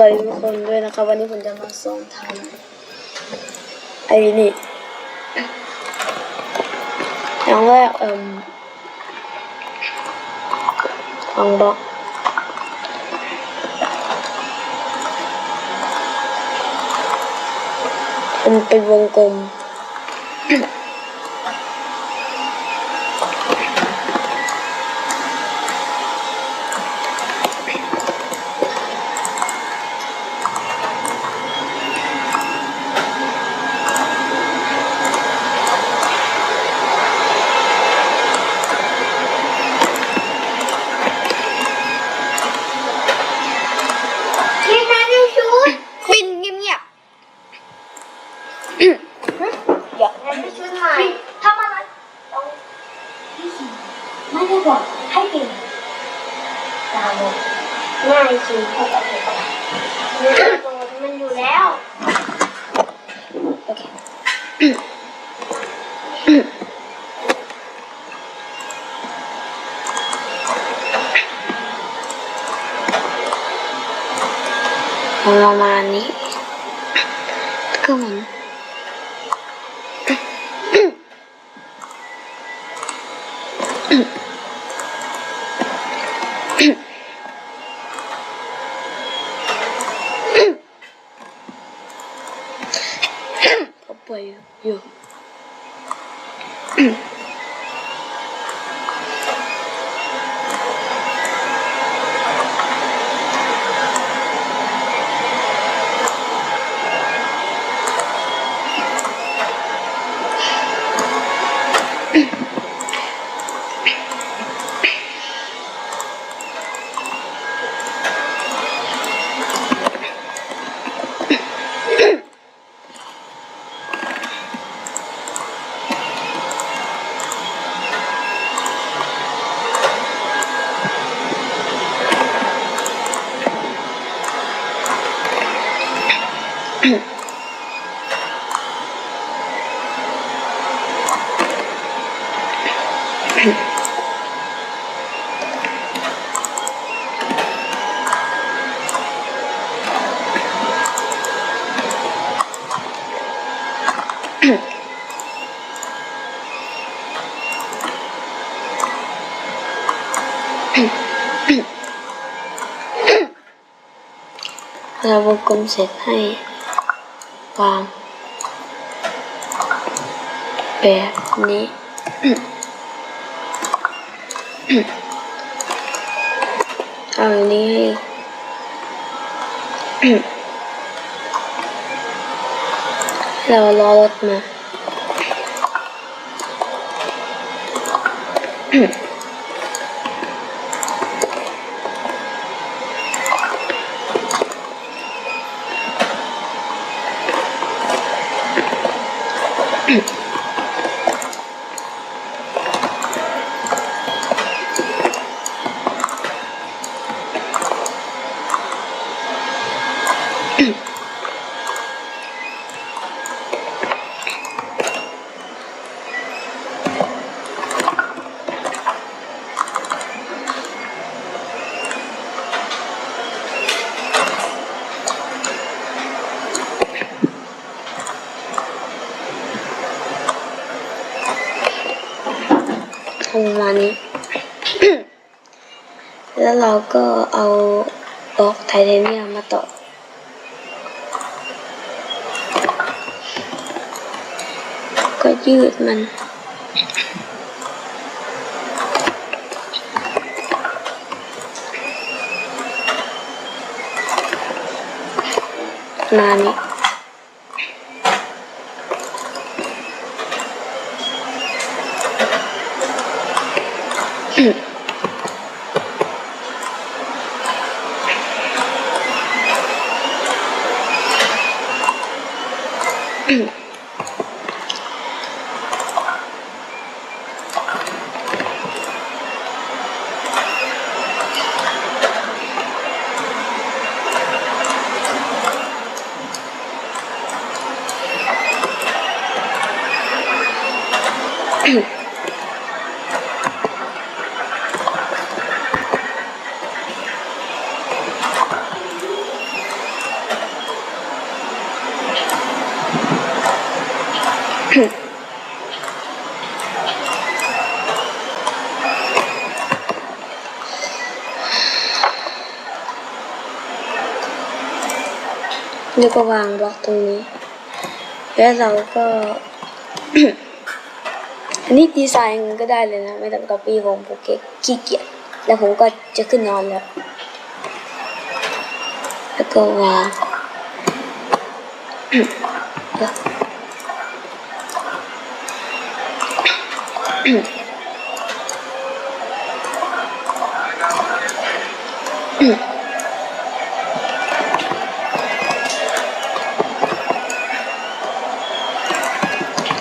วัสดีทุกคนด้วยนะครับ วันนี้ผมจะมาสอนทำไอ้นี่อย่างแรกเอ่มทางบอกมันเป็นวงกลม ที่นั่นไม่ชุด ปินเงียบ ๆอย่านั่นไม่ชุดใหม่ทำอะไรต้องพี่สิไม่ได้บอกให้ปินตาโมง่ายจริงเข้าใจเลยมันอยู่แล้วโอเคประมาณนี้ก็เหมือน วงกลมเสร็จให้วางแบบนี้ เอาอันนี้ให้เรารอรถมา ประมาณนี้ แล้วเราก็เอาบล็อกไทเทเนียมมาต่อก็ยืดมันมานี้ แล้วก็วางบล็อกตรงนี้ แล้วเราก็ อันนี้ดีไซน์ก็ได้เลยนะ ไม่ต้องก๊อปปี้ผมผมขี้เกียจแล้วผมก็จะขึ้นนอนแล้ว แล้วก็วาง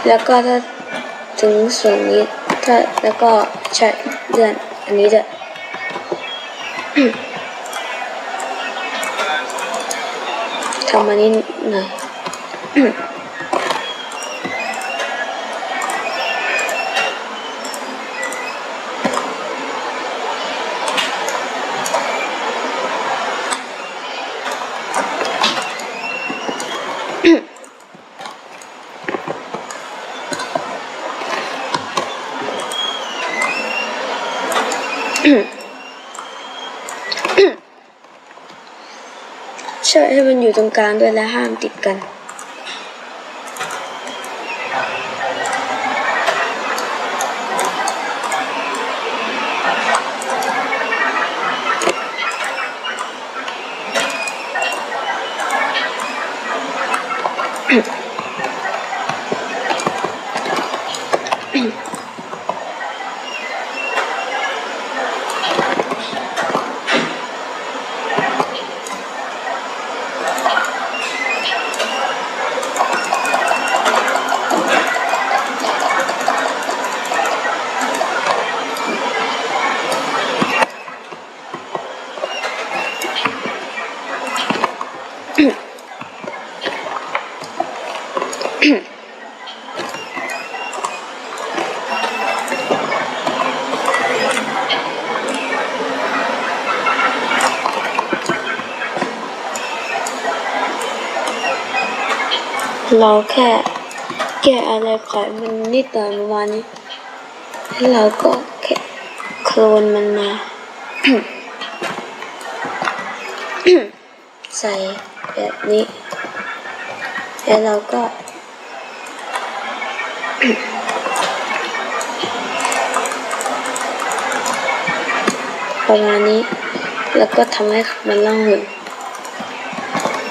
แล้วก็ถ้าถึงส่วนนี้ถ้าแล้วก็ใช่เลื่อนอันนี้จะทำมานี้หน่อยใช่ให้มัน อยู่ตรงกลางด้วยและห้ามติดกัน เราแค่แก้อะไรขายมันนิดหน่อยประมาณนี้แล้วเราก็แค่โคลนมันมา ใส่แบบนี้ แล้วเราก็ ประมาณนี้ แล้วก็ทำให้มันล่องหน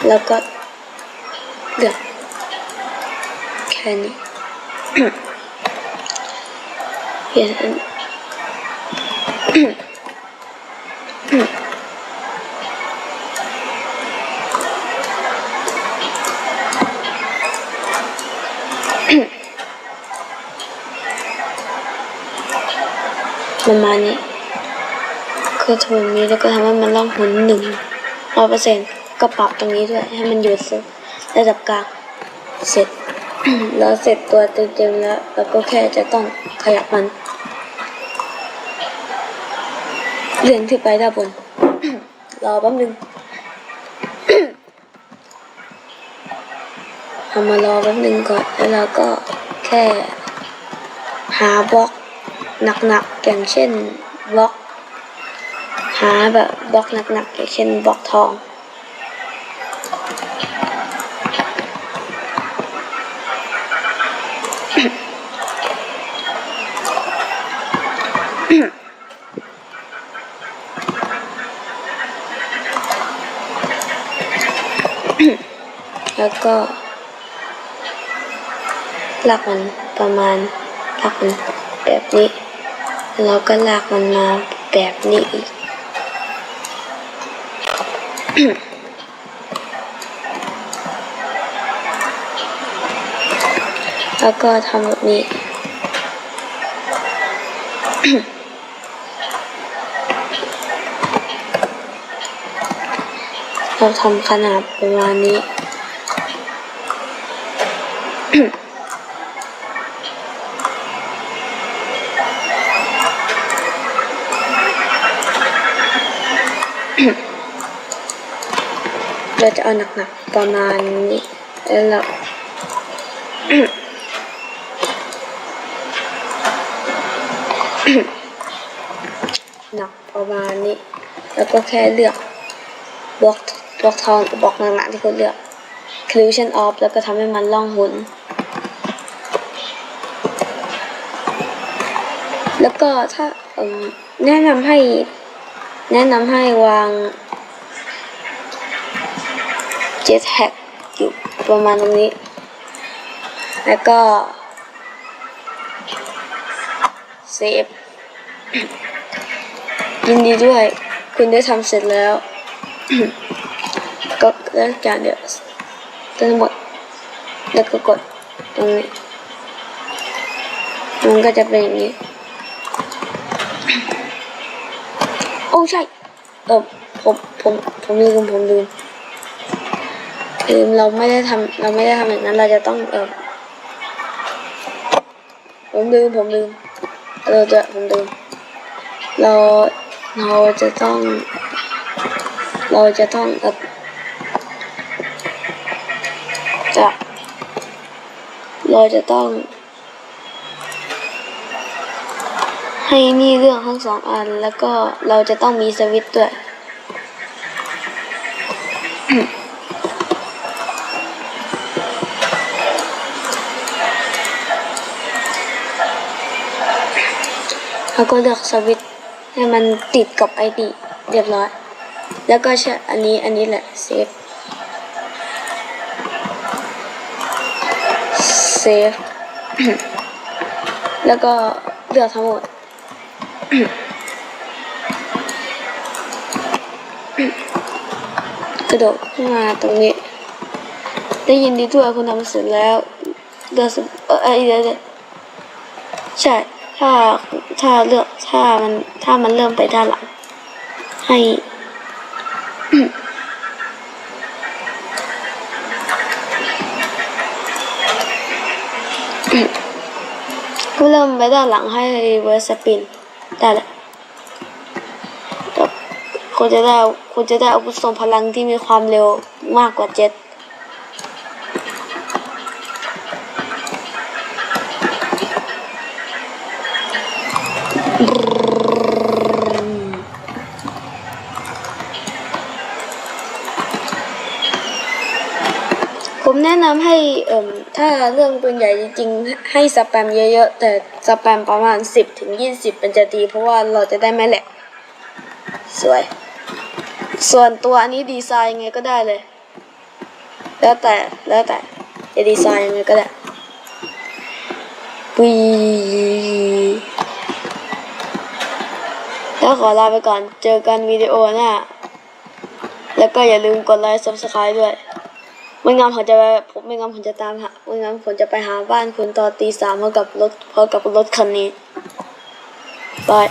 แล้วก็เดือด ค่นี้เปลี่ยนอันประมาณนี้ก็ทำแบบนี้แล้วก็ทำให้มันล่องหนหนึ่งร้อยเปอร์เซ็นต์ก็ปรับตรงนี้ด้วยให้มันอยู่ระดับกลางเสร็จ แล้วเสร็จตัวเต็มๆแล้วเราก็แค่จะต้องขยับมันเลื่อนขึ้นไปด้านบน รอแป๊บนึงเอามารอแป๊บนึงก่อน แล้วเราก็แค่หาบล็อกหนักๆอย่างเช่นบล็อก หาแบบบล็อกหนักๆอย่างเช่นบล็อกทอง แล้วก็ลากมันประมาณลากมันแบบนี้แล้วก็ลากมันมาแบบนี้อีกแล้วก็ทำแบบนี้เราทำขนาดประมาณนี้ เราจะเอาหนักๆประมาณนี้แล้วหนักประมาณนี้ แล้วก็แค่เลือกบล็อกบล็อกทองบบล็อกหนักๆที่คุณเลือก collision off แล้วก็ทำให้มันล่องหน แล้วก็ถ้าแนะนำให้ แนะนำให้วาง jet hack อยู่ประมาณตรงนี้ แล้วก็ เซฟยินดีด้วย คุณได้ทำเสร็จแล้ว ก็แล้วการเดี๋ยวทั้งหมด แล้วก็กดตรงนี้มันก็จะเป็นอย่างนี้ โอ้ ใช่ เออผมผมผมลืมผมลืมลืมเราไม่ได้ทำเราไม่ได้ทำอย่างนั้นเราจะต้องเออผมลืมผมลืมเราจะผมลืมเราเราจะต้อง เราจะต้องเออจะเราจะต้อง ให้นี่เรื่องทั้งสองอัน แล้วก็เราจะต้องมีสวิตช์ด้วยแล้วก็เลือกสวิตช์ให้มันติดกับไอดีเรียบร้อย แล้วก็ใช้อันนี้อันนี้แหละเซฟเซฟแล้วก็เลือกทั้งหมด กระโดดขึ้นมาตรงนี้ ได้ยินดีด้วยคุณทำเสร็จแล้วเลือกสเออเออเดี๋ยวเดี๋ยวใช่ ถ้าถ้าเลือกถ้ามันถ้ามันเริ่มไปด้านหลัง ให้ก็เริ่มไปด้านหลังให้ reverse spin ได้แหละแต่คุณจะได้คุณจะได้อาวุธทรงพลังที่มีความเร็วมากกว่าเจ็ตผมแนะนำให้เอ่มถ้า เรื่องปืนใหญ่จริงๆ ให้สแปมเยอะๆ แต่สแปมประมาณ 10ถึง20 เป็นจะดี เพราะว่าเราจะได้ไม่แหลกสวย ส่วนตัวอันนี้ดีไซน์ยังไงก็ได้เลย แล้วแต่แล้วแต่จะดีไซน์ยังไงก็ได้วีแล้วขอลาไปก่อนเจอกันวิดีโอหน้า แล้วก็อย่าลืมกดไลค์ subscribe ด้วย ไม่งั้นผมจะไปผมไม่งั้นผมจะตามหาไม่งั้นผมจะไปหาบ้านคุณตอนตีสามพร้อมกับรถพร้อมกับรถคันนี้บาย